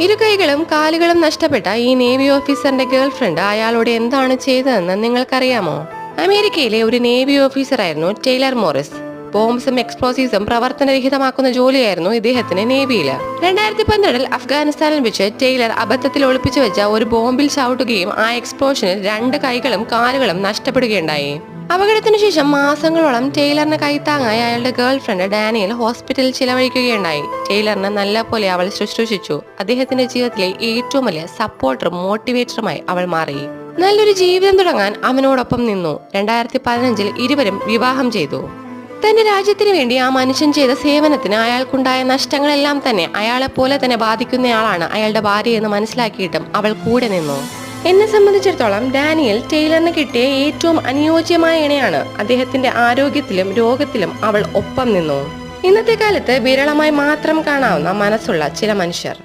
ഇരു കൈകളും കാലുകളും നഷ്ടപ്പെട്ട ഈ നേവി ഓഫീസറിന്റെ ഗേൾഫ്രണ്ട് അയാളോട് എന്താണ് ചെയ്തതെന്ന് നിങ്ങൾക്കറിയാമോ? അമേരിക്കയിലെ ഒരു നേവി ഓഫീസറായിരുന്നു ടൈലർ മോറിസ്. ബോംബ്സും എക്സ്പ്ലോസീവ്സും പ്രവർത്തനരഹിതമാക്കുന്ന ജോലിയായിരുന്നു ഇദ്ദേഹത്തിന് നേവിയിൽ രണ്ടായിരത്തി പന്ത്രണ്ടിൽ അഫ്ഗാനിസ്ഥാനിൽ വെച്ച് ടൈലർ അബദ്ധത്തിൽ ഒളിപ്പിച്ചു വെച്ച ഒരു ബോംബിൽ ചവിട്ടുകയും ആ എക്സ്പ്ലോഷനിൽ രണ്ട് കൈകളും കാലുകളും നഷ്ടപ്പെടുകയുണ്ടായി. അപകടത്തിനു ശേഷം മാസങ്ങളോളം ടൈലറിന് കൈത്താങ്ങായി അയാളുടെ ഗേൾ ഫ്രണ്ട് ഡാനിയൽ ഹോസ്പിറ്റലിൽ ചിലവഴിക്കുകയുണ്ടായി. ടൈലറിന് നല്ല പോലെ അവൾ ശുശ്രൂഷിച്ചു. അദ്ദേഹത്തിന്റെ ജീവിതത്തിലെ ഏറ്റവും വലിയ സപ്പോർട്ടറും മോട്ടിവേറ്ററുമായി അവൾ മാറി. നല്ലൊരു ജീവിതം തുടങ്ങാൻ അവനോടൊപ്പം നിന്നു. രണ്ടായിരത്തി പതിനഞ്ചിൽ ഇരുവരും വിവാഹം ചെയ്തു. തന്റെ രാജ്യത്തിന് വേണ്ടി ആ മനുഷ്യൻ ചെയ്ത സേവനത്തിന് അയാൾക്കുണ്ടായ നഷ്ടങ്ങളെല്ലാം തന്നെ അയാളെ പോലെ തന്നെ ബാധിക്കുന്നയാളാണ് അയാളുടെ ഭാര്യയെന്ന് മനസ്സിലാക്കിയിട്ടും അവൾ കൂടെ നിന്നു. എന്നെ സംബന്ധിച്ചിടത്തോളം ഡാനിയൽ ടെയ്ലറിന് കിട്ടിയ ഏറ്റവും അനുയോജ്യമായ ഇണയാണ്. അദ്ദേഹത്തിന്റെ ആരോഗ്യത്തിലും രോഗത്തിലും അവൾ ഒപ്പം നിന്നു. ഇന്നത്തെ കാലത്ത് വിരളമായി മാത്രം കാണാവുന്ന മനസ്സുള്ള ചില മനുഷ്യർ.